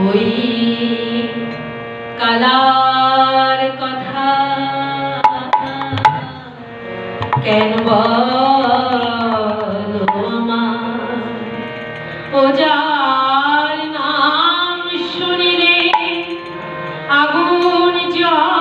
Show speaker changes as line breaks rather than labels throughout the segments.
ওই কালার কথা কেন মা? ও যার নাম শুনিলে আগুন জল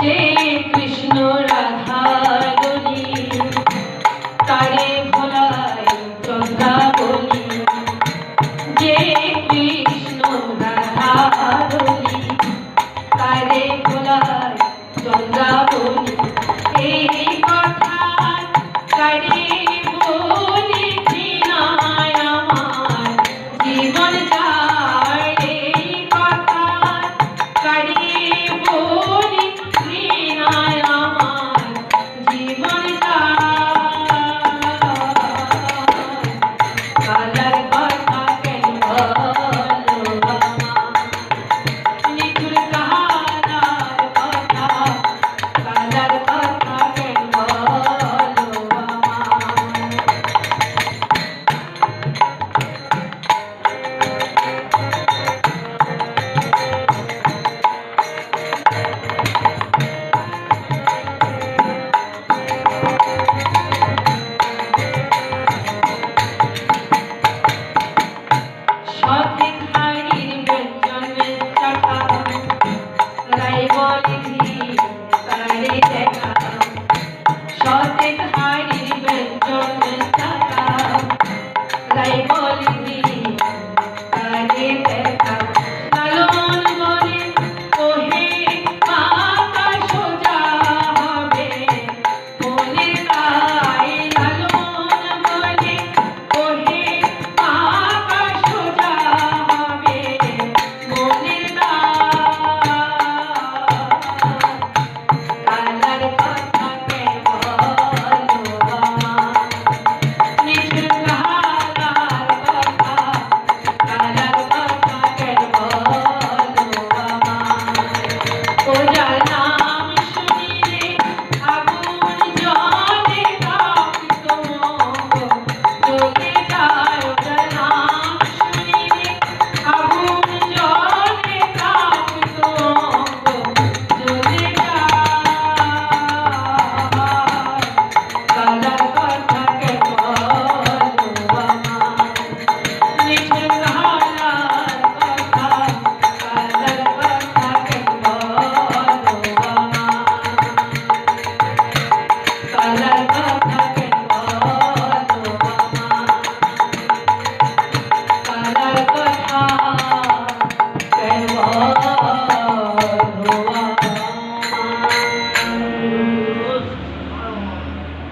Sim. God, thank